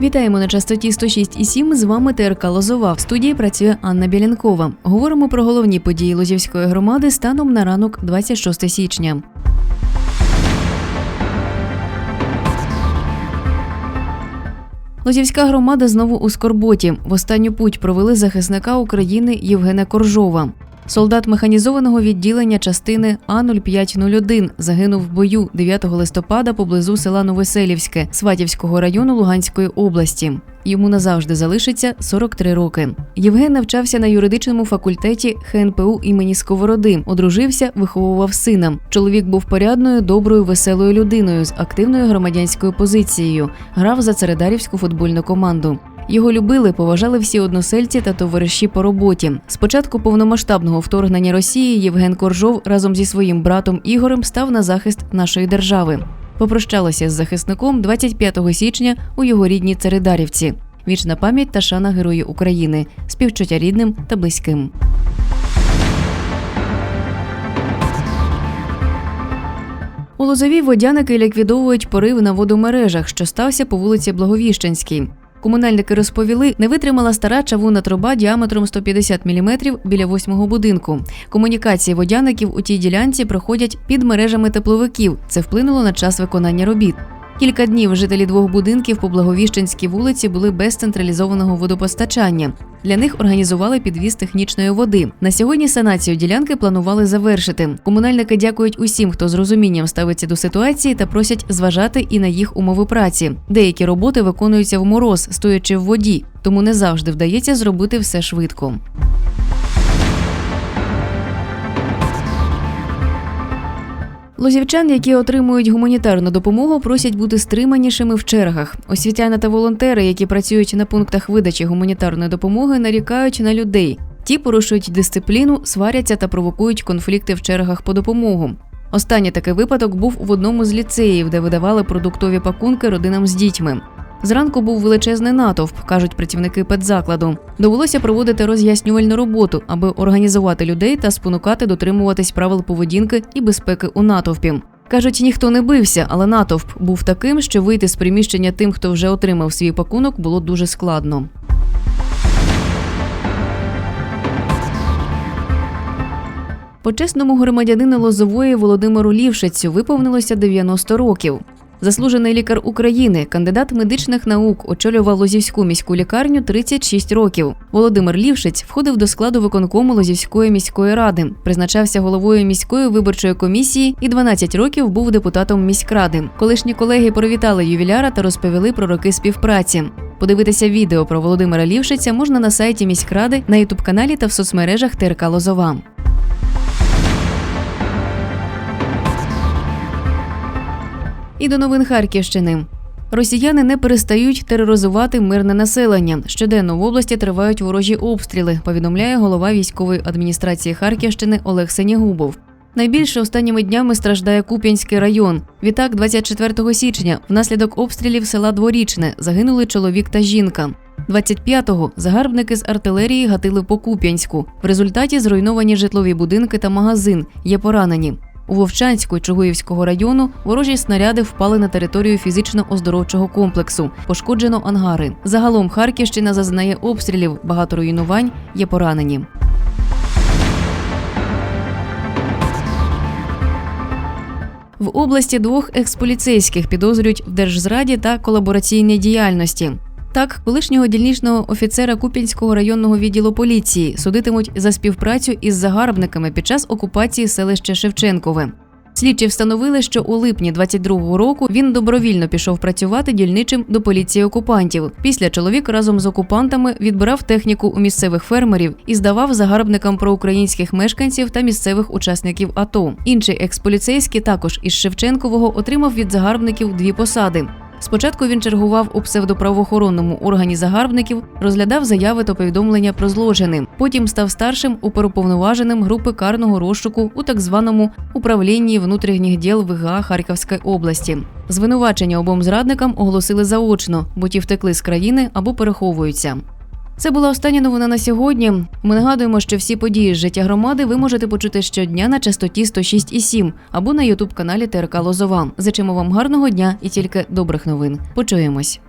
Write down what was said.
Вітаємо на частоті 106,7. З вами ТРК Лозова. В студії працює Анна Білянкова. Говоримо про головні події Лозівської громади станом на ранок 26 січня. Лозівська громада знову у скорботі. В останню путь провели захисника України Євгена Коржова. Солдат механізованого відділення частини А-0501 загинув в бою 9 листопада поблизу села Новоселівське Сватівського району Луганської області. Йому назавжди залишиться 43 роки. Євген навчався на юридичному факультеті ХНПУ імені Сковороди, одружився, виховував сина. Чоловік був порядною, доброю, веселою людиною з активною громадянською позицією. Грав за царедарівську футбольну команду. Його любили, поважали всі односельці та товариші по роботі. З початку повномасштабного вторгнення Росії Євген Коржов разом зі своїм братом Ігорем став на захист нашої держави. Попрощалася з захисником 25 січня у його рідній Царидарівці. Вічна пам'ять та шана Герої України, співчуття рідним та близьким. У Лозовій водяники ліквідовують порив на водомережах, що стався по вулиці Благовіщенській. Комунальники розповіли, не витримала стара чавуна труба діаметром 150 мм біля восьмого будинку. Комунікації водяників у тій ділянці проходять під мережами тепловиків. Це вплинуло на час виконання робіт. Кілька днів жителі двох будинків по Благовіщенській вулиці були без централізованого водопостачання. Для них організували підвіз технічної води. На сьогодні санацію ділянки планували завершити. Комунальники дякують усім, хто з розумінням ставиться до ситуації та просять зважати і на їх умови праці. Деякі роботи виконуються в мороз, стоячи в воді, тому не завжди вдається зробити все швидко. Лозівчан, які отримують гуманітарну допомогу, просять бути стриманішими в чергах. Освітяни та волонтери, які працюють на пунктах видачі гуманітарної допомоги, нарікають на людей. Ті порушують дисципліну, сваряться та провокують конфлікти в чергах по допомогу. Останній такий випадок був в одному з ліцеїв, де видавали продуктові пакунки родинам з дітьми. Зранку був величезний натовп, кажуть працівники педзакладу. Довелося проводити роз'яснювальну роботу, аби організувати людей та спонукати дотримуватись правил поведінки і безпеки у натовпі. Кажуть, ніхто не бився, але натовп був таким, що вийти з приміщення тим, хто вже отримав свій пакунок, було дуже складно. Почесному громадянину Лозової Володимиру Лівшицю виповнилося 90 років. Заслужений лікар України, кандидат медичних наук, очолював Лозівську міську лікарню 36 років. Володимир Лівшиць входив до складу виконкому Лозівської міської ради, призначався головою міської виборчої комісії і 12 років був депутатом міськради. Колишні колеги привітали ювіляра та розповіли про роки співпраці. Подивитися відео про Володимира Лівшиця можна на сайті міськради, на ютуб каналі та в соцмережах ТРК Лозова. І до новин Харківщини. Росіяни не перестають тероризувати мирне населення. Щоденно в області тривають ворожі обстріли. Повідомляє голова військової адміністрації Харківщини Олег Сенягубов. Найбільше останніми днями страждає Куп'янський район. Відтак, 24 січня, внаслідок обстрілів села Дворічне загинули чоловік та жінка. 25-го загарбники з артилерії гатили по Куп'янську. В результаті зруйновані житлові будинки та магазин. Є поранені. У Вовчанську Чугуївського району ворожі снаряди впали на територію фізично-оздоровчого комплексу. Пошкоджено ангари. Загалом Харківщина зазнає обстрілів, багато руйнувань, є поранені. В області двох експоліцейських підозрюють в держзраді та колабораційній діяльності. Так, колишнього дільничного офіцера Куп'янського районного відділу поліції судитимуть за співпрацю із загарбниками під час окупації селища Шевченкове. Слідчі встановили, що у липні 22-го року він добровільно пішов працювати дільничим до поліції окупантів. Після чоловік разом з окупантами відбирав техніку у місцевих фермерів і здавав загарбникам проукраїнських мешканців та місцевих учасників АТО. Інший експоліцейський також із Шевченкового отримав від загарбників дві посади. Спочатку він чергував у псевдоправоохоронному органі загарбників, розглядав заяви та повідомлення про злочини. Потім став старшим уповноваженим групи карного розшуку у так званому управлінні внутрішніх діл ВГА Харківської області. Звинувачення обом зрадникам оголосили заочно, бо ті втекли з країни або переховуються. Це була остання новина на сьогодні. Ми нагадуємо, що всі події з життя громади ви можете почути щодня на частоті 106,7 або на ютуб каналі ТРК Лозова. Зачимо вам гарного дня і тільки добрих новин. Почуємось.